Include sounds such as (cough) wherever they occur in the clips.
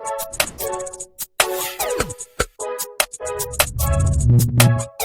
Thank you.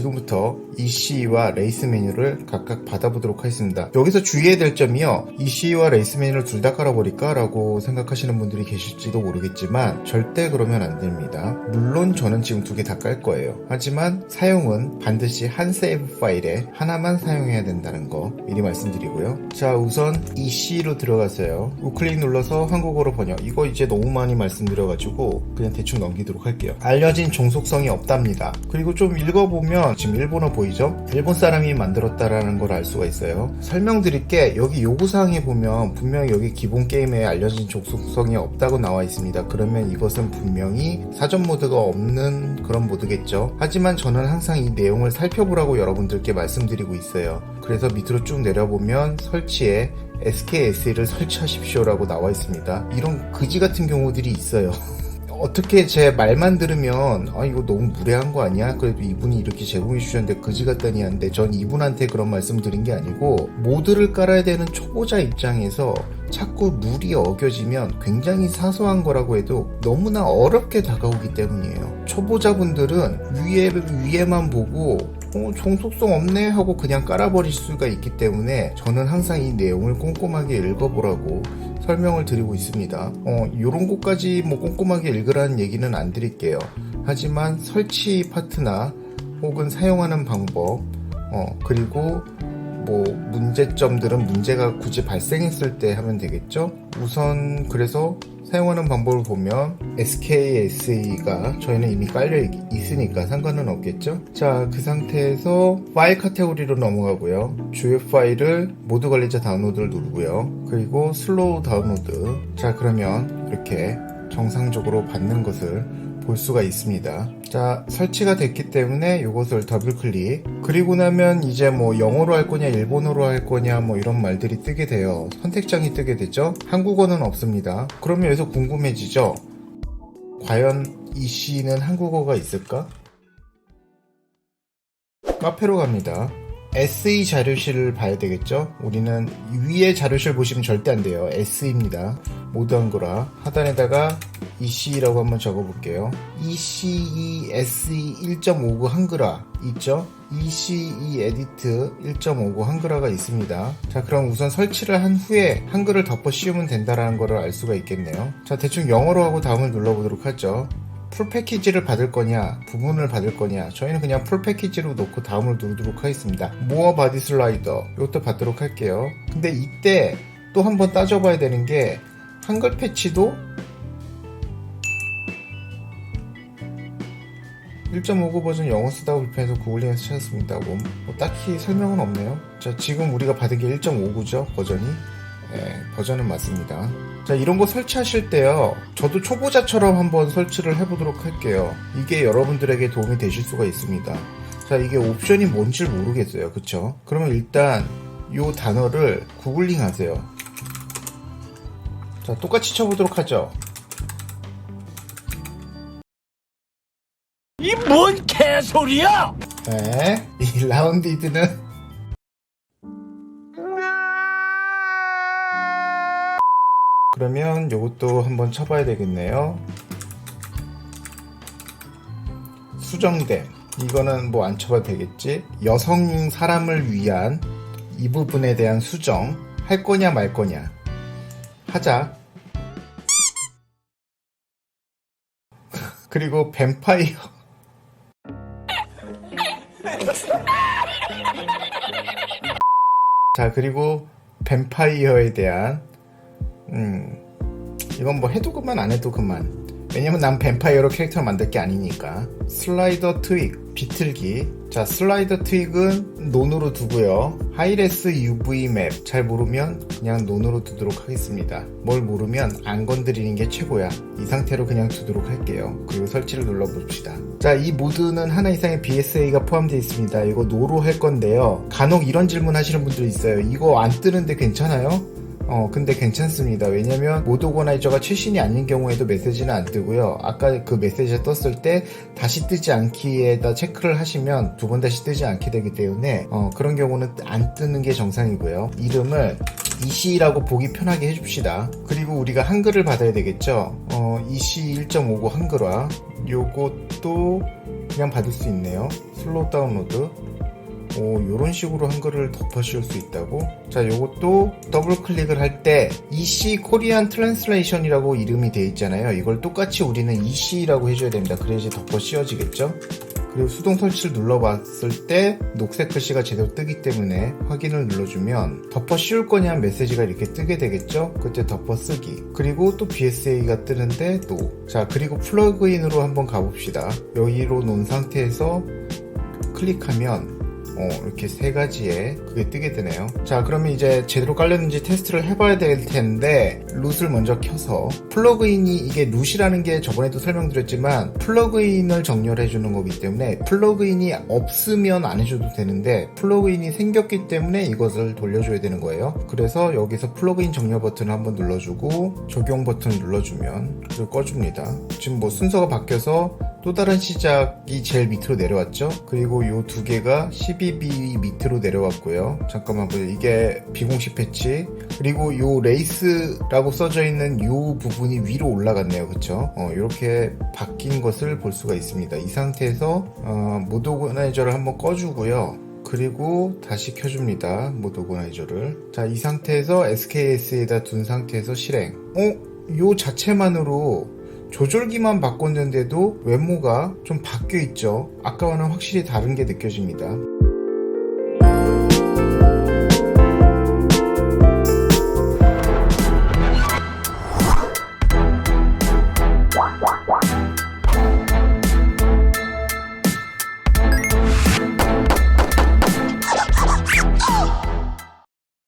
지금부터 EC와 레이스 메뉴를 각각 받아보도록 하겠습니다. 여기서 주의해야 될 점이요. EC와 레이스 메뉴를 둘 다 깔아버릴까? 라고 생각하시는 분들이 계실지도 모르겠지만 절대 그러면 안 됩니다. 물론 저는 지금 두 개 다 깔 거예요. 하지만 사용은 반드시 한 세이브 파일에 하나만 사용해야 된다는 거 미리 말씀드리고요. 자 우선 EC로 들어가세요. 우클릭 눌러서 한국어로 번역. 이거 이제 너무 많이 말씀드려가지고 그냥 대충 넘기도록 할게요. 알려진 종속성이 없답니다. 그리고 좀 읽어보면 지금 일본어 보이죠? 일본 사람이 만들었다라는 걸 알 수가 있어요. 설명드릴게 여기 요구사항에 보면 분명히 여기 기본 게임에 알려진 종속성이 없다고 나와 있습니다. 그러면 이것은 분명히 사전 모드가 없는 그런 모드겠죠. 하지만 저는 항상 이 내용을 살펴보라고 여러분들께 말씀드리고 있어요. 그래서 밑으로 쭉 내려보면 설치에 SKSE를 설치하십시오라고 나와 있습니다. 이런 그지 같은 경우들이 있어요. (laughs) 어떻게 제 말만 들으면 아 이거 너무 무례한 거 아니야? 그래도 이분이 이렇게 제공해 주셨는데 그지 같다니 하는데 전 이분한테 그런 말씀 드린 게 아니고 모드를 깔아야 되는 초보자 입장에서 자꾸 룰이 어겨지면 굉장히 사소한 거라고 해도 너무나 어렵게 다가오기 때문이에요. 초보자분들은 위에 위에만 보고 어, 종속성 없네 하고 그냥 깔아버릴 수가 있기 때문에 저는 항상 이 내용을 꼼꼼하게 읽어보라고 설명을 드리고 있습니다. 어, 요런 것까지 뭐 꼼꼼하게 읽으라는 얘기는 안 드릴게요. 하지만 설치 파트나 혹은 사용하는 방법, 어, 그리고 뭐 문제점들은 문제가 굳이 발생했을 때 하면 되겠죠? 우선 그래서 사용하는 방법을 보면 SKSE가 저희는 이미 깔려 있- 있으니까 상관은 없겠죠? 자, 그 상태에서 파일 카테고리로 넘어가고요. 주요 파일을 모두 관리자 다운로드를 누르고요. 그리고 슬로우 다운로드. 자, 그러면 이렇게 정상적으로 받는 것을 볼 수가 있습니다. 자, 설치가 됐기 때문에 이것을 더블 클릭. 그리고 나면 이제 뭐 영어로 할 거냐, 일본어로 할 거냐, 뭐 이런 말들이 뜨게 돼요. 선택장이 뜨게 되죠. 한국어는 없습니다. 그러면 여기서 궁금해지죠. 과연 이 시는 한국어가 있을까? 카페로 갑니다. SE 자료실을 봐야 되겠죠? 우리는 위에 자료실 보시면 절대 안 돼요. SE입니다. 모두 한거라. 하단에다가 EC라고 한번 적어볼게요. ECE SE 1.59 한글화 있죠? ECE 에디트 1.59 한글화가 있습니다. 자, 그럼 우선 설치를 한 후에 한글을 덮어 씌우면 된다라는 것을 알 수가 있겠네요. 자, 대충 영어로 하고 다음을 눌러보도록 하죠. 풀 패키지를 받을 거냐, 부분을 받을 거냐, 저희는 그냥 풀 패키지로 놓고 다음을 누르도록 하겠습니다. 모어 바디 슬라이더, 이것도 받도록 할게요. 근데 이때 또 한번 따져봐야 되는 게, 한글 패치도 1.59 버전 영어 쓰다가 불편해서 구글링에서 찾았습니다. 뭐, 뭐 딱히 설명은 없네요. 자, 지금 우리가 받은 게 1.59죠, 버전이. 네, 버전은 맞습니다. 자, 이런 거 설치하실 때요. 저도 초보자처럼 한번 설치를 해보도록 할게요. 이게 여러분들에게 도움이 되실 수가 있습니다. 자, 이게 옵션이 뭔지 모르겠어요. 그쵸? 그러면 일단 이 단어를 구글링 하세요. 자, 똑같이 쳐보도록 하죠. 이 뭔 개소리야! 네. 이 라운디드는 그러면 이것도 한번 쳐봐야 되겠네요. 수정됨. 이거는 뭐 안 쳐봐도 되겠지. 여성 사람을 위한 이 부분에 대한 수정. 할 거냐 말 거냐. 하자. (laughs) 그리고 뱀파이어. (laughs) 자, 그리고 뱀파이어에 대한 음, 이건 뭐 해도 그만 안 해도 그만. 왜냐면 난 뱀파이어로 캐릭터를 만들 게 아니니까. 슬라이더 트윅, 비틀기. 자, 슬라이더 트윅은 논으로 두고요. 하이레스 UV 맵 잘 모르면 그냥 논으로 두도록 하겠습니다. 뭘 모르면 안 건드리는 게 최고야. 이 상태로 그냥 두도록 할게요. 그리고 설치를 눌러봅시다. 자, 이 모드는 하나 이상의 BSA가 포함되어 있습니다. 이거 노로 할 건데요. 간혹 이런 질문 하시는 분들이 있어요. 이거 안 뜨는데 괜찮아요? 어, 근데 괜찮습니다. 왜냐면 모드 오거나이저가 최신이 아닌 경우에도 메시지는 안 뜨고요. 아까 그 메시지가 떴을 때 다시 뜨지 않기에다 체크를 하시면 두 번 다시 뜨지 않게 되기 때문에 어, 그런 경우는 안 뜨는 게 정상이고요. 이름을 EC라고 보기 편하게 해줍시다. 그리고 우리가 한글을 받아야 되겠죠. 어, EC 1.59 한글화. 요것도 그냥 받을 수 있네요. 슬로우 다운로드. 오, 요런 식으로 한글을 덮어 씌울 수 있다고? 자, 요것도 더블 클릭을 할 때 EC 코리안 트랜슬레이션이라고 이름이 돼 있잖아요. 이걸 똑같이 우리는 EC라고 해줘야 됩니다. 그래야지 덮어 씌워지겠죠? 그리고 수동 설치를 눌러봤을 때 녹색 글씨가 제대로 뜨기 때문에 확인을 눌러주면 덮어 씌울 거냐는 메시지가 이렇게 뜨게 되겠죠? 그때 덮어 쓰기. 그리고 또 BSA가 뜨는데 또. 자, 그리고 플러그인으로 한번 가봅시다. 여기로 놓은 상태에서 클릭하면 어, 이렇게 세 가지에 그게 뜨게 되네요. 자, 그러면 이제 제대로 깔렸는지 테스트를 해봐야 될 텐데, 룻을 먼저 켜서, 플러그인이 이게 룻이라는 게 저번에도 설명드렸지만, 플러그인을 정렬해주는 거기 때문에, 플러그인이 없으면 안 해줘도 되는데, 플러그인이 생겼기 때문에 이것을 돌려줘야 되는 거예요. 그래서 여기서 플러그인 정렬 버튼을 한번 눌러주고, 적용 버튼을 눌러주면, 그리고 꺼줍니다. 지금 뭐 순서가 바뀌어서, 또 다른 시작이 제일 밑으로 내려왔죠. 그리고 요두 개가 12B 밑으로 내려왔고요. 잠깐만 보세요. 이게 비공식 패치. 그리고 요 레이스라고 써져 있는 요 부분이 위로 올라갔네요. 그쵸? 어, 이렇게 바뀐 것을 볼 수가 있습니다. 이 상태에서 어, 모드 오거나이저를 한번 꺼주고요. 그리고 다시 켜줍니다. 모드 오거나이저를. 자, 이 상태에서 SKS에다 둔 상태에서 실행. 어? 요 자체만으로 조절기만 바꿨는데도 외모가 좀 바뀌어 있죠. 아까와는 확실히 다른 게 느껴집니다.